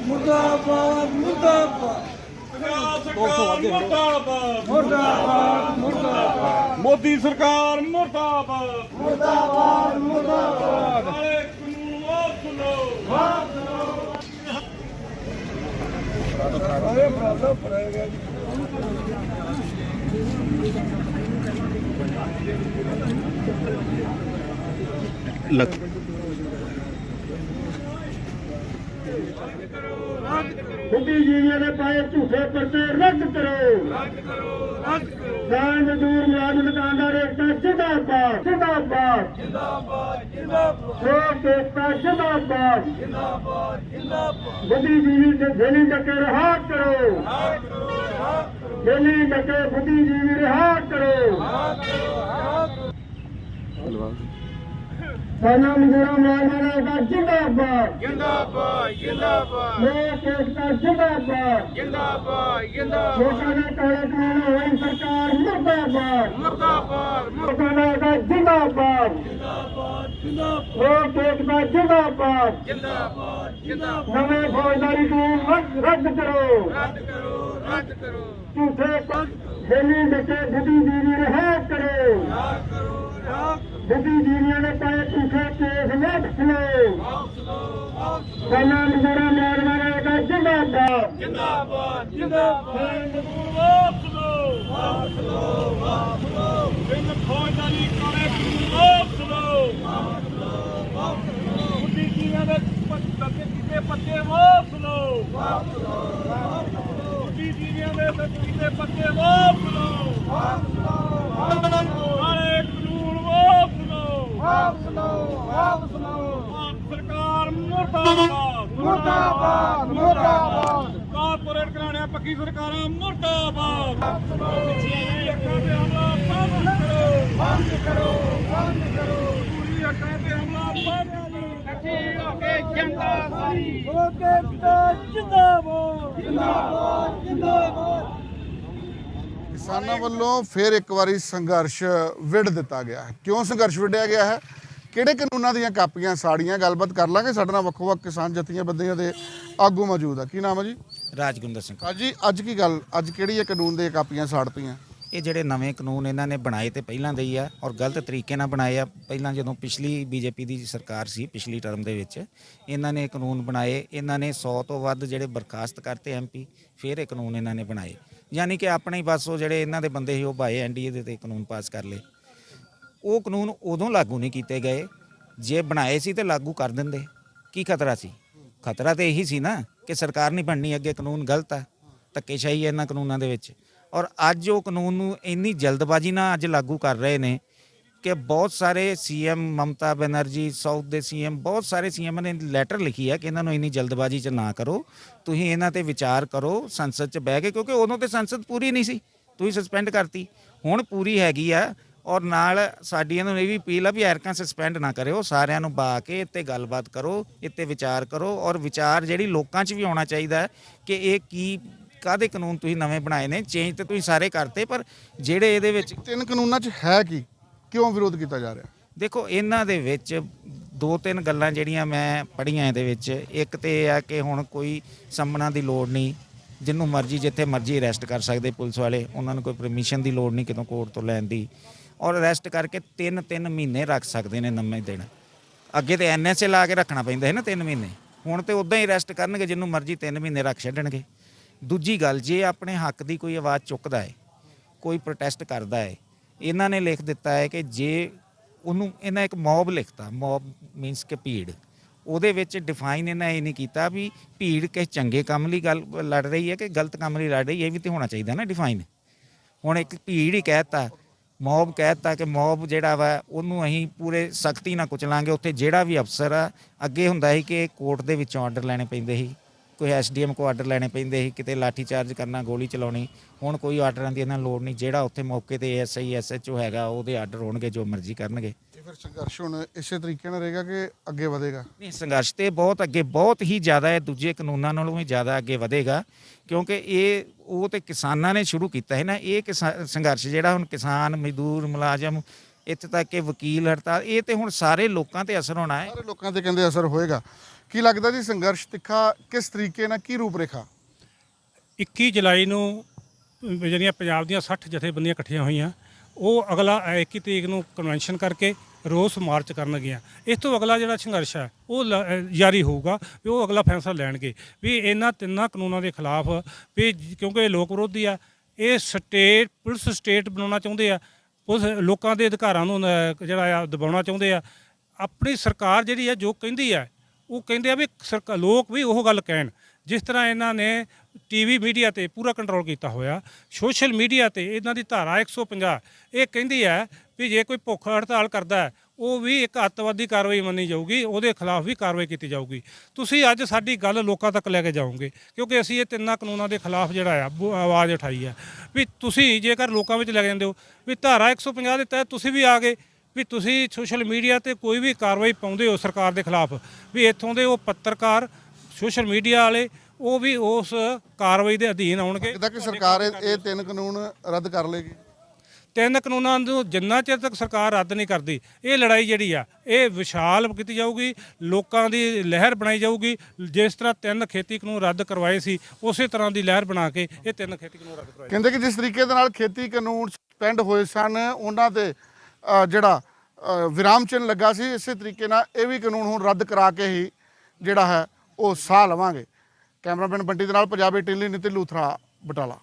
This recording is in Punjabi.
ਮੁਰਦਾਬਾਦ ਮੁਰਦਾਬਾਦ। ਪੰਜਾਬ ਸਰਕਾਰ ਮੁਰਦਾਬਾਦ ਮੁਰਦਾਬਾਦ ਮੁਰਦਾਬਾਦ। ਮੋਦੀ ਸਰਕਾਰ ਮੁਰਦਾਬਾਦ। ਮੁਰਦਾਬਾਦ ਮੁਰਦਾਬਾਦ। ਕਾਲੇ ਕਾਨੂੰਨ ਵਾਪਸ ਲਓ ਅਰੇ ਬਰਾਦਰ ਪੜੇਗਾ ਜੀ। ਬੁੱਧੀਜੀਵੀਆਂ ਦੇ ਪਾਏ ਝੂਠੇ ਪਰਚੇ ਰੱਦ ਕਰੋ ਰੱਦ ਕਰੋ ਰੱਦ ਕਰੋ ਦਾਨ ਮਜ਼ਦੂਰ ਮੁਲਾਜ਼ਮ ਦੁਕਾਨਦਾਰ ਏਕਤਾ ਜਿੰਦਾਬਾਦ ਜਿੰਦਾਬਾਦ ਜਿੰਦਾਬਾਦ ਜਿੰਦਾਬਾਦ ਲੋਕ ਏਕਤਾ ਜਿੰਦਾਬਾਦ ਜਿੰਦਾਬਾਦ ਜਿੰਦਾਬਾਦ ਬੁੱਧੀਜੀਵੀ ਤੇ ਜੇਲੀ ਡਕੇ ਰਹਾ ਕਰੋ ਰਹਾ ਕਰੋ ਰਹਾ ਕਰੋ ਜੇਲੀ ਡਕੇ ਬੁੱਧੀਜੀਵੀ ਰਹਾ ਕਰੋ ਰਹਾ ਕਰੋ ਰਹਾ ਕਰੋ ਸਾਨਾ ਮਜ਼ਦੂਰਾਂ ਮੁਲਾਜ਼ਮਾਂ ਦਾ ਜਿੰਦਾਬਾਦ। ਜਿੰਦਾਬਾਦ ਜਿੰਦਾਬਾਦ। ਲੋਕ ਏਕਤਾ ਜਿੰਦਾਬਾਦ। ਜਿੰਦਾਬਾਦ ਜਿੰਦਾਬਾਦ। ਲੋਕਾਂ ਦੇ ਕਾਲੇ ਕਾਨੂੰਨ ਹੋਈ ਸਰਕਾਰ ਮੁਰਦਾਬਾਦ। ਮੁਰਦਾਬਾਦ ਲੋਕਾਂ ਦਾ ਜਿੰਦਾਬਾਦ। ਜਿੰਦਾਬਾਦ ਜਿੰਦਾਬਾਦ। ਲੋਕ ਏਕਤਾ ਜਿੰਦਾਬਾਦ। ਜਿੰਦਾਬਾਦ ਜਿੰਦਾਬਾਦ। ਨਵੇਂ ਫੌਜਦਾਰੀ ਕਾਨੂੰਨ ਰੱਦ- ਕਰੋ। ਰੱਦ ਕਰੋ ਰੱਦ ਕਰੋ। ਝੂਠੇ ਪੰਜ ਜੇਲੀ ਵਿੱਚ ਬੁੱਧੀ ਜੀਵੀ ਰਿਹਾ ਕਰੋ। ਬੁੱਧੀ ਜੀਵੀਆਂ ਨੇ ਪਾਏ ਝੂਠੇ ਕੇਸ ਵਾਪਸ ਲਓ ਸਾਨਾ ਮਜ਼ਦੂਰਾਂ ਮੁਲਾਜ਼ਮਾਂ ਦਾ ਇਹਦਾ ਜਿੰਦਾਬਾਦ। ਜਿੰਦਾਬਾਦ ਕਾਨੂੰਨ ਵਾਪਸ ਲਓ ਵਾਪਸ ਲਓ ਵਾਪਸ ਲਓ ਬਿਨ ਫੌਜਦਾਰੀ ਕਾਨੂੰਨ ਵਾਪਸ ਲਓ ਵਾਪਸ ਲਓ ਵਾਪਸ ਲਓ ਬੁੱਧੀਜੀਵੀਆਂ ਦੇ ਪੱਤੇ ਕੀਤੇ ਪੱਤੇ ਵਾਪਸ ਲਓ ਵਾਪਸ ਲਓ ਬੁੱਧੀਜੀਵੀਆਂ ਦੇ ਕੀਤੇ ਪੱਤੇ ਵਾਪਸ ਲਓ ਵਾਪਸ ਲਓ ਵਾਪਸ ਲਓ ਕਾਲੇ ਕਾਨੂੰਨ ਵਾਪਸ ਲਓ ਵਾਪਸ ਲਓ ਵਾਪਸ ਲਓ ਭਾਰਤ ਸਰਕਾਰ ਮੁਰਦਾਬਾਦ। ਮੁਰਦਾਬਾਦ ਮੁਰਦਾਬਾਦ। ਕਾਰਪੋਰੇਟ ਘਰਾਣਿਆਂ ਪੱਕੀ ਸਰਕਾਰਾਂ ਮੁਰਦਾਬਾਦ। ਪਿੱਛੇ ਅੱਖਾਂ ਤੇ ਹਮਲਾ ਬੰਦ ਕਰੋ। ਬੰਦ ਕਰੋ ਬੰਦ ਕਰੋ। ਪੂਰੀ ਅੱਖਾਂ ਤੇ ਹਮਲਾ ਬੰਦ ਕਰੋ। ਇਕੱਠੇ ਹੋ ਕੇ ਜਨਤਾ ਸਾਰੀ। ਲੋਕ ਏਕਤਾ ਜਿੰਦਾਬਾਦ। ਜਿੰਦਾਬਾਦ ਜਿੰਦਾਬਾਦ। ਕਿਸਾਨਾਂ ਵੱਲੋਂ ਫਿਰ ਇੱਕ ਵਾਰੀ ਸੰਘਰਸ਼ ਵਿੜ ਦਿੱਤਾ ਗਿਆ ਹੈ। ਕਿਉਂ ਸੰਘਰਸ਼ ਵਿੜਿਆ ਗਿਆ ਹੈ? ਕਿਹੜੇ ਕਾਨੂੰਨਾਂ ਦੀਆਂ ਕਾਪੀਆਂ ਸਾੜੀਆਂ ਗੱਲਬਾਤ ਕਰ ਲਾਂਗੇ? ਸਾਡੇ ਨਾਲ ਵੱਖੋ ਵੱਖ ਕਿਸਾਨ ਜਥੀਆਂ ਬੰਦੀਆਂ ਦੇ ਆਗੂ ਮੌਜੂਦ ਆ। ਕੀ ਨਾਮ ਹੈ ਜੀ? ਰਾਜਗੁੰਦਰ ਸਿੰਘ। ਕਾਜੀ ਅੱਜ ਕੀ ਗੱਲ ਅੱਜ ਕਿਹੜੀ ਇਹ ਕਾਨੂੰਨ ਦੇ ਕਾਪੀਆਂ ਸਾੜਤੀਆਂ? ਇਹ ਜਿਹੜੇ ਨਵੇਂ ਕਾਨੂੰਨ ਇਹਨਾਂ ਨੇ ਬਣਾਏ ਤੇ ਪਹਿਲਾਂ ਦੇ ਹੀ ਆ ਔਰ ਗਲਤ ਤਰੀਕੇ ਨਾਲ ਬਣਾਏ ਆ। ਪਹਿਲਾਂ ਜਦੋਂ ਪਿਛਲੀ ਬੀਜੇਪੀ ਦੀ ਸਰਕਾਰ ਸੀ ਪਿਛਲੀ ਟਰਮ ਦੇ ਵਿੱਚ ਇਹਨਾਂ ਨੇ ਕਾਨੂੰਨ ਬਣਾਏ। ਇਹਨਾਂ ਨੇ 100 ਤੋਂ ਵੱਧ ਜਿਹੜੇ ਬਰਖਾਸਤ ਕਰਤੇ ਐਮਪੀ ਫਿਰ ਇਹ ਕਾਨੂੰਨ ਇਹਨਾਂ ਨੇ ਬਣਾਏ। ਯਾਨੀ ਕਿ ਆਪਣੇ ਹੀ ਬਸ ਉਹ ਜਿਹੜੇ ਇਹਨਾਂ ਦੇ ਬੰਦੇ ਸੀ ਉਹ ਭਾਏ ਐਨਡੀਏ ਦੇ ਤੇ ਕਾਨੂੰਨ ਪਾਸ ਕਰ ਲਏ। ਉਹ ਕਾਨੂੰਨ ਉਦੋਂ ਲਾਗੂ ਨਹੀਂ ਕੀਤੇ ਗਏ। ਜੇ ਬਣਾਏ ਸੀ ਤੇ ਲਾਗੂ ਕਰ ਦਿੰਦੇ। ਕੀ ਖਤਰਾ ਸੀ? ਖਤਰਾ ਤੇ ਇਹੀ ਸੀ ਨਾ ਕਿ ਸਰਕਾਰ ਨਹੀਂ ਬਣਨੀ, ਅੱਗੇ ਕਾਨੂੰਨ ਗਲਤ ਆ, ਧੱਕੇਸ਼ਾਹੀ ਇਹਨਾਂ ਕਾਨੂੰਨਾਂ ਦੇ ਵਿੱਚ। ਔਰ ਅੱਜ ਉਹ ਕਾਨੂੰਨ ਨੂੰ ਇੰਨੀ ਜਲਦਬਾਜ਼ੀ ਨਾਲ ਅੱਜ ਲਾਗੂ ਕਰ ਰਹੇ ਨੇ ਕਿ ਬਹੁਤ ਸਾਰੇ ਸੀਐਮ ਮਮਤਾ ਬੈਨਰਜੀ, ਸਾਊਥ ਦੇ ਸੀਐਮ, ਬਹੁਤ ਸਾਰੇ ਸੀਐਮ ਨੇ ਲੈਟਰ ਲਿਖੀ ਹੈ ਕਿ ਇਹਨਾਂ ਨੂੰ ਇੰਨੀ ਜਲਦਬਾਜ਼ੀ 'ਚ ਨਾ ਕਰੋ। ਤੁਸੀਂ ਇਹਨਾਂ ਤੇ ਵਿਚਾਰ ਕਰੋ, ਸੰਸਦ 'ਚ ਬਹਿ ਕੇ, ਕਿਉਂਕਿ ਉਦੋਂ ਤੇ ਸੰਸਦ ਪੂਰੀ ਨਹੀਂ ਸੀ। ਤੁਸੀਂ ਸਸਪੈਂਡ ਕਰਤੀ। ਹੁਣ ਪੂਰੀ ਹੈਗੀ ਆ ਔਰ ਨਾਲ ਸਾਡੀ ਇਹਨਾਂ ਨੂੰ ਇਹ ਵੀ ਅਪੀਲ ਆ ਵੀ ਐਰਕਾਂ ਸਸਪੈਂਡ ਨਾ ਕਰਿਓ ਸਾਰਿਆਂ ਨੂੰ ਬਾ ਕੇ ਇੱਥੇ ਗੱਲਬਾਤ ਕਰੋ ਇੱਥੇ ਵਿਚਾਰ ਕਰੋ ਔਰ ਵਿਚਾਰ ਜਿਹੜੀ ਲੋਕਾਂ 'ਚ ਵੀ ਆਉਣਾ ਚਾਹੀਦਾ ਹੈ ਕਿ ਇਹ ਕੀ ਕਾਦੇ ਕਾਨੂੰਨ ਤੁਸੀਂ ਨਵੇਂ ਬਣਾਏ ਨੇ ਚੇਂਜ ਤੇ ਤੁਸੀਂ ਸਾਰੇ ਕਰਤੇ ਪਰ ਜਿਹੜੇ ਇਹਦੇ ਵਿੱਚ ਤਿੰਨ ਕਾਨੂੰਨਾਂ 'ਚ ਹੈ ਕੀ? ਕਿਉਂ ਵਿਰੋਧ ਕੀਤਾ ਜਾ ਰਿਹਾ? ਦੇਖੋ ਇਹਨਾਂ ਦੇ ਵਿੱਚ ਦੋ ਤਿੰਨ ਗੱਲਾਂ ਜਿਹੜੀਆਂ ਮੈਂ ਪੜ੍ਹੀਆਂ ਇਹਦੇ ਵਿੱਚ। ਇੱਕ ਤੇ ਇਹ ਆ ਕਿ ਹੁਣ ਕੋਈ ਸੰਮਣਾ ਦੀ ਲੋੜ ਨਹੀਂ ਜਿੰਨੂੰ ਮਰਜ਼ੀ ਜਿੱਥੇ ਮਰਜ਼ੀ ਅਰੈਸਟ ਕਰ ਸਕਦੇ ਪੁਲਿਸ ਵਾਲੇ ਉਹਨਾਂ ਨੂੰ ਕੋਈ ਪਰਮਿਸ਼ਨ ਦੀ ਲੋੜ ਨਹੀਂ ਕਿਤੋਂ ਕੋਰਟ ਤੋਂ ਲੈਣ ਦੀ। ਔਰ ਅਰੈਸਟ ਕਰਕੇ ਤਿੰਨ ਤਿੰਨ ਮਹੀਨੇ ਰੱਖ ਸਕਦੇ ਨੇ ਨਵੇਂ ਦਿਨ। ਅੱਗੇ ਤੇ ਐਨਐਸਏ ਲਾ ਕੇ ਰੱਖਣਾ ਪੈਂਦਾ ਹੈ ਨਾ ਤਿੰਨ ਮਹੀਨੇ। ਹੁਣ ਤੇ ਉਦਾਂ ਹੀ ਅਰੈਸਟ ਕਰਨਗੇ ਜਿੰਨੂੰ ਮਰਜ਼ੀ ਤਿੰਨ ਮਹੀਨੇ ਰੱਖ ਛੱਡਣਗੇ। ਦੂਜੀ ਗੱਲ, ਜੇ ਆਪਣੇ ਹੱਕ ਦੀ ਕੋਈ ਆਵਾਜ਼ ਚੁੱਕਦਾ ਹੈ, ਕੋਈ ਪ੍ਰੋਟੈਸਟ ਕਰਦਾ ਹੈ, ਇਹਨਾਂ ਨੇ ਲਿਖ ਦਿੱਤਾ ਹੈ ਕਿ ਜੇ ਉਹਨੂੰ, ਇਹਨਾਂ ਇੱਕ ਮੌਬ ਲਿਖਤਾ ਮੌਬ ਮੀਨਸ ਕਿ ਭੀੜ। ਉਹਦੇ ਵਿੱਚ ਡਿਫਾਈਨ ਇਹਨਾਂ ਇਹ ਨਹੀਂ ਕੀਤਾ ਵੀ ਭੀੜ ਕਿਸ ਚੰਗੇ ਕੰਮ ਲਈ ਗੱਲ, ਲੜ ਰਹੀ ਹੈ ਕਿ ਗਲਤ ਕੰਮ ਲਈ ਲੜ ਰਹੀ ਹੈ, ਇਹ ਵੀ ਤੇ ਹੋਣਾ ਚਾਹੀਦਾ ਨਾ ਡਿਫਾਈਨ ਹੁਣ ਇੱਕ ਭੀੜ ਹੀ ਕਹਿਤਾ ਮੌਬ ਕਹਿਤਾ ਕਿ ਮੌਬ ਜਿਹੜਾ ਵਾ, ਉਹਨੂੰ ਅਸੀਂ ਪੂਰੇ ਸਖਤੀ ਨਾਲ ਕੁਚਲਾਂਗੇ। ਉੱਥੇ ਜਿਹੜਾ ਵੀ ਅਫਸਰ ਆ, ਅੱਗੇ ਹੁੰਦਾ ਸੀ ਕਿ ਕੋਰਟ ਦੇ ਵਿੱਚੋਂ ਆਰਡਰ ਲੈਣੇ ਪੈਂਦੇ ਸੀ। ਕੋਈ ਐਸਡੀਐਮ ਕੋ ਆਰਡਰ ਲੈਣੇ ਪੈਂਦੇ ਸੀ ਕਿਤੇ ਲਾਠੀ ਚਾਰਜ ਕਰਨਾ ਗੋਲੀ ਚਲਾਉਣੀ ਹੁਣ ਕੋਈ ਆਰਡਰਾਂ ਦੀ ਇਹਨਾਂ ਲੋੜ ਨਹੀਂ ਜਿਹੜਾ ਉੱਥੇ ਮੌਕੇ ਤੇ ਐਸਆਈ ਐਸਐਚਓ ਹੈਗਾ ਉਹਦੇ ਆਰਡਰ ਹੋਣਗੇ ਜੋ ਮਰਜ਼ੀ ਕਰਨਗੇ। ਇਹ ਫਿਰ ਸੰਘਰਸ਼ ਹੁਣ ਇਸੇ ਤਰੀਕੇ ਨਾਲ ਰਹੇਗਾ ਕਿ ਅੱਗੇ ਵਧੇਗਾ? ਨਹੀਂ ਸੰਘਰਸ਼ ਤੇ ਬਹੁਤ ਅੱਗੇ ਬਹੁਤ ਹੀ ਜ਼ਿਆਦਾ ਹੈ ਦੂਜੇ ਕਾਨੂੰਨਾਂ ਨਾਲੋਂ ਵੀ ਜ਼ਿਆਦਾ ਅੱਗੇ ਵਧੇਗਾ ਕਿਉਂਕਿ ਇਹ ਉਹ ਤੇ ਕਿਸਾਨਾਂ ਨੇ ਸ਼ੁਰੂ ਕੀਤਾ ਹੈ ਨਾ ਇਹ ਸੰਘਰਸ਼ ਜਿਹੜਾ ਹੁਣ ਕਿਸਾਨ ਮਜ਼ਦੂਰ ਮੁਲਾਜ਼ਮ ਇੱਥੇ ਤੱਕ ਕਿ ਵਕੀਲ ਹੜਤਾਲ ਇਹ ਤੇ ਹੁਣ ਸਾਰੇ ਲੋਕਾਂ ਤੇ ਅਸਰ ਹੋਣਾ ਹੈ। ਸਾਰੇ ਲੋਕਾਂ ਤੇ ਕਹਿੰਦੇ ਅਸਰ ਹੋਏਗਾ। ਕੀ ਲੱਗਦਾ ਜੀ ਸੰਘਰਸ਼ ਤਿੱਖਾ ਕਿਸ ਤਰੀਕੇ ਨਾਲ ਕੀ ਰੂਪਰੇਖਾ? 21 ਜੁਲਾਈ ਨੂੰ ਜਿਹੜੀਆਂ ਪੰਜਾਬ ਦੀਆਂ 60 ਜਥੇਬੰਦੀਆਂ ਇਕੱਠੀਆਂ ਹੋਈਆਂ ਉਹ ਅਗਲਾ ਅ, 21 ਤਰੀਕ ਨੂੰ ਕਨਵੈਨਸ਼ਨ ਕਰਕੇ ਰੋਸ ਮਾਰਚ ਕਰਨਗੀਆਂ ਇਸ ਤੋਂ ਅਗਲਾ ਜਿਹੜਾ ਸੰਘਰਸ਼ ਹੈ ਉਹ ਲ- ਜਾਰੀ ਹੋਊਗਾ ਵੀ ਉਹ ਅਗਲਾ ਫੈਸਲਾ ਲੈਣਗੇ। ਵੀ ਇਹਨਾਂ ਤਿੰਨਾਂ ਕਾਨੂੰਨਾਂ ਦੇ ਖਿਲਾਫ ਵੀ ਕਿਉਂਕਿ ਇਹ ਲੋਕ ਵਿਰੋਧੀ ਆ ਇਹ ਸਟੇਟ ਪੁਲਿਸ ਸਟੇਟ ਬਣਾਉਣਾ ਚਾਹੁੰਦੇ ਆ ਪੁਲਿਸ ਲੋਕਾਂ ਦੇ ਅਧਿਕਾਰਾਂ ਨੂੰ ਜਿਹੜਾ ਆ ਦਬਾਉਣਾ ਚਾਹੁੰਦੇ ਆ। ਆਪਣੀ ਸਰਕਾਰ ਜਿਹੜੀ ਆ ਜੋ ਕਹਿੰਦੀ ਆ ਉਹ ਕਹਿੰਦੇ ਆ ਵੀ ਸਰਕਾਰ ਲੋਕ ਵੀ ਉਹ ਗੱਲ ਕਹਿਣ। ਜਿਸ ਤਰ੍ਹਾਂ ਇਹਨਾਂ ਨੇ ਟੀਵੀ ਮੀਡੀਆ ਤੇ ਪੂਰਾ ਕੰਟਰੋਲ ਕੀਤਾ ਹੋਇਆ ਸੋਸ਼ਲ ਮੀਡੀਆ ਤੇ ਇਹਨਾਂ ਦੀ ਧਾਰਾ 150 ਇਹ ਕਹਿੰਦੀ ਹੈ ਵੀ ਜੇ ਕੋਈ ਭੁੱਖ ਹੜਤਾਲ ਕਰਦਾ ਹੈ, ਉਹ ਵੀ ਇੱਕ ਅੱਤਵਾਦੀ ਕਾਰਵਾਈ ਮੰਨੀ ਜਾਊਗੀ ਉਹਦੇ ਖਿਲਾਫ ਵੀ ਕਾਰਵਾਈ ਕੀਤੀ ਜਾਊਗੀ। ਤੁਸੀਂ ਅੱਜ ਸਾਡੀ ਗੱਲ ਲੋਕਾਂ ਤੱਕ ਲੈ ਕੇ ਜਾਓਗੇ ਕਿਉਂਕਿ ਅਸੀਂ ਇਹ ਤਿੰਨਾਂ ਕਾਨੂੰਨਾਂ ਦੇ ਖਿਲਾਫ ਜਿਹੜਾ ਆ ਬੋ- ਆਵਾਜ਼ ਉਠਾਈ ਹੈ। ਵੀ ਤੁਸੀਂ ਜੇਕਰ ਲੋਕਾਂ ਵਿੱਚ ਲੈ ਕੇ ਜਾਂਦੇ ਹੋ ਵੀ ਧਾਰਾ 150 ਦੇ ਤਹਿਤ ਤੁਸੀਂ ਵੀ ਆ ਗਏ ਵੀ ਤੁਸੀਂ ਸੋਸ਼ਲ ਮੀਡੀਆ ਤੇ ਕੋਈ ਵੀ ਕਾਰਵਾਈ ਪਾਉਂਦੇ ਹੋ ਸਰਕਾਰ ਦੇ ਖਿਲਾਫ ਵੀ ਇੱਥੋਂ ਦੇ ਉਹ ਪੱਤਰਕਾਰ ਸੋਸ਼ਲ ਮੀਡੀਆ ਵਾਲੇ ਉਹ ਵੀ ਉਸ ਕਾਰਵਾਈ ਦੇ ਅਧੀਨ ਆਉਣਗੇ। ਕਿ ਸਰਕਾਰ ਇਹ ਤਿੰਨ ਕਾਨੂੰਨ ਰੱਦ ਕਰ ਲੇਗੀ ਤਿੰਨ ਕਾਨੂੰਨਾਂ ਨੂੰ ਜਿੰਨਾ ਚਿਰ ਤੱਕ ਸਰਕਾਰ ਰੱਦ ਨਹੀਂ ਕਰਦੀ ਇਹ ਲੜਾਈ ਜਿਹੜੀ ਆ ਇਹ ਵਿਸ਼ਾਲ ਕੀਤੀ ਜਾਊਗੀ ਲੋਕਾਂ ਦੀ ਲਹਿਰ ਬਣਾਈ ਜਾਊਗੀ। ਜਿਸ ਤਰ੍ਹਾਂ ਤਿੰਨ ਖੇਤੀ ਕਾਨੂੰਨ ਰੱਦ ਕਰਵਾਏ ਸੀ ਉਸੇ ਤਰ੍ਹਾਂ ਦੀ ਲਹਿਰ ਬਣਾ ਕੇ ਇਹ ਤਿੰਨ ਖੇਤੀ ਕਾਨੂੰਨ ਰੱਦ ਕਰਵਾਏ। ਕਹਿੰਦੇ ਕਿ ਜਿਸ ਤਰੀਕੇ ਦੇ ਨਾਲ ਖੇਤੀ ਕਾਨੂੰਨ ਸਸਪੈਂਡ ਹੋਏ ਸਨ ਉਹਨਾਂ ਤੇ ਜਿਹੜਾ ਵਿਰਾਮ ਚਿੰਨ੍ਹ ਲੱਗਾ ਸੀ, ਇਸੇ ਤਰੀਕੇ ਨਾਲ ਇਹ ਵੀ ਕਾਨੂੰਨ ਹੁਣ ਰੱਦ ਕਰਾ ਕੇ ਹੀ ਜਿਹੜਾ ਹੈ ਉਹ ਸਾਹ ਲਵਾਂਗੇ। ਕੈਮਰਾਮੈਨ ਬੰਟੀ ਦੇ ਨਾਲ ਪੰਜਾਬੀ ਟੀਲੀ ਨਿਤਿਨ ਲੂਥਰਾ, ਬਟਾਲਾ।